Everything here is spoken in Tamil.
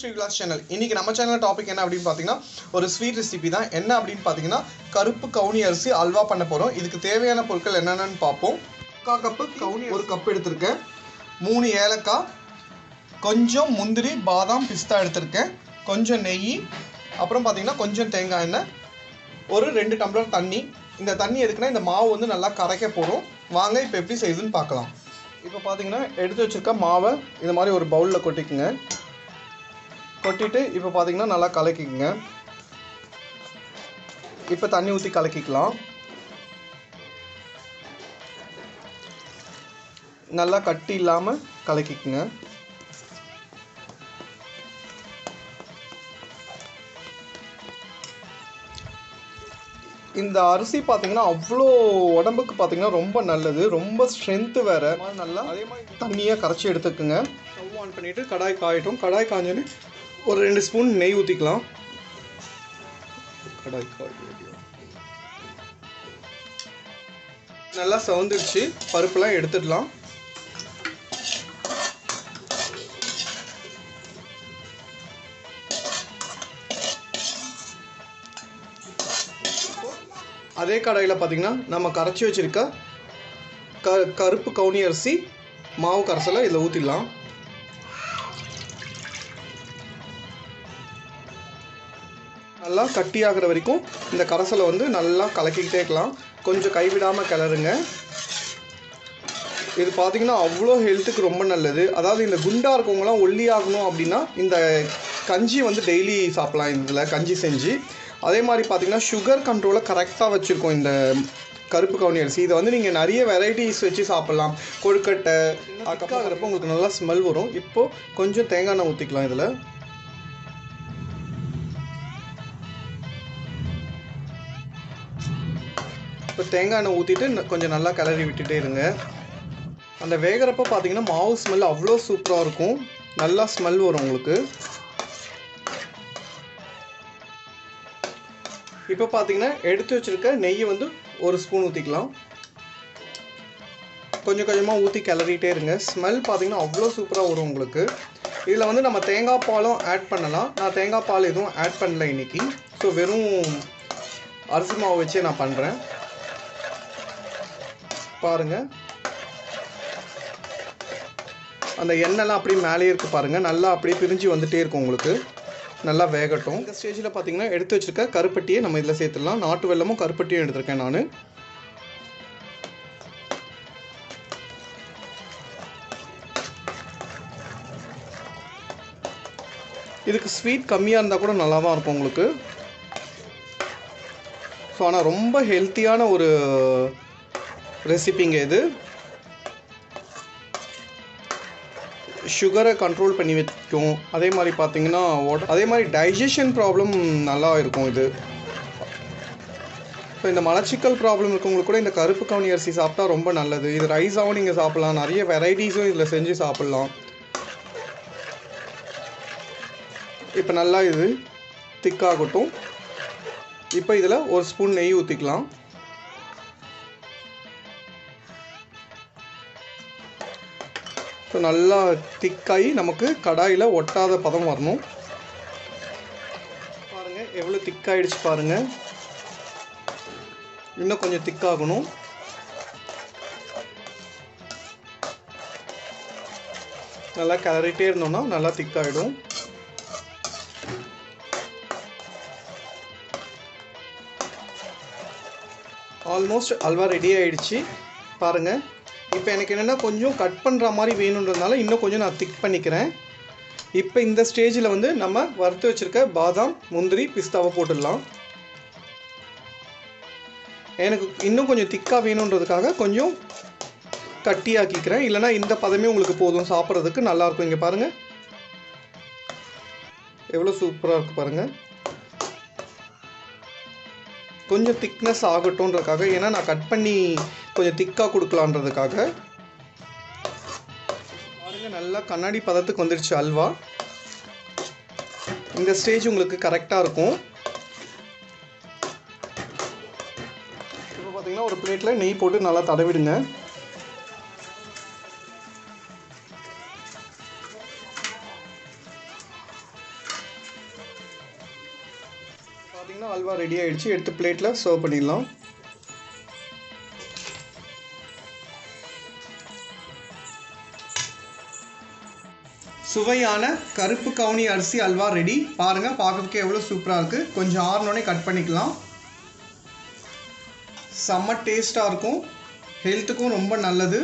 ஸ்ரீ விலாஸ் சேனல் இன்னைக்கு நம்ம சேனல் டாபிக் என்ன அப்படின்னு பார்த்தீங்கன்னா ஒரு ஸ்வீட் ரெசிபி தான். என்ன அப்படின்னு பார்த்தீங்கன்னா கருப்பு கவுனி அரிசி அல்வா பண்ண போகிறோம் இதுக்கு தேவையான பொருட்கள் என்னென்னு பார்ப்போம். முக்கா கப்பு கவுனி ஒரு கப் எடுத்திருக்கேன். மூணு ஏலக்காய். கொஞ்சம் முந்திரி பாதாம் பிஸ்தா எடுத்திருக்கேன். கொஞ்சம் நெய். அப்புறம் பார்த்தீங்கன்னா கொஞ்சம் தேங்காய் எண்ணெய். ஒரு ரெண்டு டம்ளர் தண்ணி. இந்த தண்ணி எதுக்குன்னா இந்த மாவு வந்து நல்லா கரைக்க போகிறோம் வாங்க இப்போ எப்படி செய்யுதுன்னு பார்க்கலாம். இப்போ பார்த்தீங்கன்னா எடுத்து வச்சுருக்க மாவை இந்த மாதிரி ஒரு பவுலில் கொட்டிக்குங்க. கொட்டிட்டு இப்போ பார்த்தீங்கன்னா நல்லா கலக்கிக்குங்க. இப்போ தண்ணி ஊற்றி கலக்கிக்கலாம். நல்லா கட்டி இல்லாமல் கலக்கிக்கங்க. இந்த அரிசி பார்த்தீங்கன்னா அவ்வளோ உடம்புக்கு பார்த்தீங்கன்னா ரொம்ப நல்லது. ரொம்ப ஸ்ட்ரென்த்து வேறு. நல்லா அதே மாதிரி தண்ணியாக கரைச்சி எடுத்துக்குங்க. ஸ்டவ் ஆன் பண்ணிவிட்டு கடாய் காயட்டும். கடாய் காஞ்சோன்னு ஒரு ரெண்டு ஸ்பூன் நெய் ஊற்றிக்கலாம் நல்லா சவுந்துடுச்சு. பருப்புலாம் எடுத்துடலாம். அதே கடாயில் பார்த்தீங்கன்னா நம்ம கரைச்சி வச்சிருக்க க கருப்பு கவுனி அரிசி மாவு கரைசலை இதில் ஊற்றிடலாம் நல்லா கட்டியாகிற வரைக்கும் இந்த கரைசலை வந்து நல்லா கலக்கிக்கிட்டே இருக்கலாம். கொஞ்சம் கைவிடாமல் கிளறுங்க. இது பார்த்தீங்கன்னா அவ்வளோ ஹெல்த்துக்கு ரொம்ப நல்லது. அதாவது இந்த குண்டாக இருக்கவங்களாம் ஒல்லி ஆகணும் அப்படின்னா இந்த கஞ்சி வந்து டெய்லி சாப்பிட்லாம் இதில் கஞ்சி செஞ்சு. அதே மாதிரி பார்த்தீங்கன்னா சுகர் கண்ட்ரோலை கரெக்டாக வச்சுருக்கோம் இந்த கருப்பு கவுனி அரிசி. இதை வந்து நீங்கள் நிறைய வெரைட்டிஸ் வச்சு சாப்பிட்லாம். கொழுக்கட்டை அதுக்கப்புறம் உங்களுக்கு நல்லா ஸ்மெல் வரும். இப்போது கொஞ்சம் தேங்காய் எண்ணெய் ஊற்றிக்கலாம் இதில். இப்போ தேங்காய் எண்ணெய் ஊற்றிட்டு கொஞ்சம் நல்லா கிளறி விட்டுட்டே இருங்க. அந்த வேகிறப்ப பார்த்தீங்கன்னா மாவு ஸ்மெல் அவ்வளோ சூப்பராக இருக்கும். நல்லா ஸ்மெல் வரும் உங்களுக்கு. இப்போ பார்த்தீங்கன்னா எடுத்து வச்சுருக்க நெய்யை வந்து ஒரு ஸ்பூன் ஊற்றிக்கலாம் கொஞ்சம் கொஞ்சமாக ஊற்றி கிளறிட்டே இருங்க. ஸ்மெல் பார்த்தீங்கன்னா அவ்வளோ சூப்பராக வரும் உங்களுக்கு. இதில் வந்து நம்ம தேங்காய் பாலும் ஆட் பண்ணலாம். நான் தேங்காய் பால் எதுவும் ஆட் பண்ணல இன்னைக்கு. ஸோ வெறும் அரிசி மாவு வச்சே நான் பண்ணுறேன் பாருங்கள் அந்த எண்ணெய்லாம் அப்படியே மேலேயே இருக்குது பாருங்கள் நல்லா அப்படியே பிரிஞ்சு வந்துகிட்டே இருக்கும் உங்களுக்கு. நல்லா வேகட்டும். இந்த ஸ்டேஜில் பார்த்தீங்கன்னா எடுத்து வச்சுருக்க கருப்பட்டியை நம்ம இதில் சேர்த்துடலாம். நாட்டு வெள்ளமும் கருப்பட்டியும் எடுத்திருக்கேன் நான். இதுக்கு ஸ்வீட் கம்மியாக இருந்தால் கூட நல்லா தான் இருக்கும் உங்களுக்கு. ஸோ ஆனால் ரொம்ப ஹெல்த்தியான ஒரு ரெசிபிங்க இது. சுகரை கண்ட்ரோல் பண்ணி வைக்கும். அதே மாதிரி பார்த்தீங்கன்னா அதே மாதிரி டைஜஷன் ப்ராப்ளம் நல்லா இருக்கும் இது. இப்போ இந்த மலச்சிக்கல் ப்ராப்ளம் இருக்கவங்களுக்கு கூட இந்த கருப்பு கவுனி அரிசி சாப்பிட்டா ரொம்ப நல்லது. இது ரைஸாகவும் நீங்கள் சாப்பிட்லாம். நிறைய வெரைட்டிஸும் இதில் செஞ்சு சாப்பிட்லாம். இப்போ நல்லா இது திக்காகட்டும் இப்போ இதில் ஒரு ஸ்பூன் நெய் ஊற்றிக்கலாம் ஸோ நல்லா திக்காகி நமக்கு கடாயில் ஒட்டாத பதம் வரணும். பாருங்கள் எவ்வளோ திக்காயிடுச்சு பாருங்கள் இன்னும் கொஞ்சம் திக்காகணும் நல்லா கிளறிட்டே இருந்தோம்னா நல்லா திக்காயிடும் ஆல்மோஸ்ட் அல்வா ரெடி ஆகிடுச்சு பாருங்கள் இப்போ எனக்கு என்னென்னா கொஞ்சம் கட் பண்ணுற மாதிரி வேணுன்றதுனால இன்னும் கொஞ்சம் நான் திக் பண்ணிக்கிறேன். இப்போ இந்த ஸ்டேஜில் வந்து நம்ம வறுத்து வச்சுருக்க பாதாம் முந்திரி பிஸ்தாவை போட்டுடலாம். எனக்கு இன்னும் கொஞ்சம் திக்காக வேணுன்றதுக்காக கொஞ்சம் கட்டியாக்கிக்கிறேன். இல்லைனா இந்த பதமே உங்களுக்கு போதும். சாப்பிட்றதுக்கு நல்லாயிருக்கும் இங்கே பாருங்கள் எவ்வளோ சூப்பராக இருக்குது பாருங்கள் கொஞ்சம் திக்னஸ் ஆகட்டும்ன்றதுக்காக ஏன்னா நான் கட் பண்ணி கொஞ்சம் திக்காக கொடுக்கலான்றதுக்காக. பாருங்கள் நல்லா கண்ணாடி பதத்துக்கு வந்துடுச்சு அல்வா. இந்த ஸ்டேஜ் உங்களுக்கு கரெக்டாக இருக்கும். இப்போ பார்த்தீங்கன்னா ஒரு பிளேட்டில் நெய் போட்டு நல்லா தடவிடுங்க. அல்வா ரெடி ஆகிடுச்சு எடுத்து பிளேட்டில் சர்வ் பண்ணிடலாம். சுவையான கருப்பு கவுனி அரிசி அல்வா ரெடி பாருங்கள் பார்க்கறதுக்கு எவ்வளோ சூப்பராக இருக்குது கொஞ்சம் ஆறுனோடனே கட் பண்ணிக்கலாம். செம்ம டேஸ்ட்டாக இருக்கும். ஹெல்த்துக்கும் ரொம்ப நல்லது.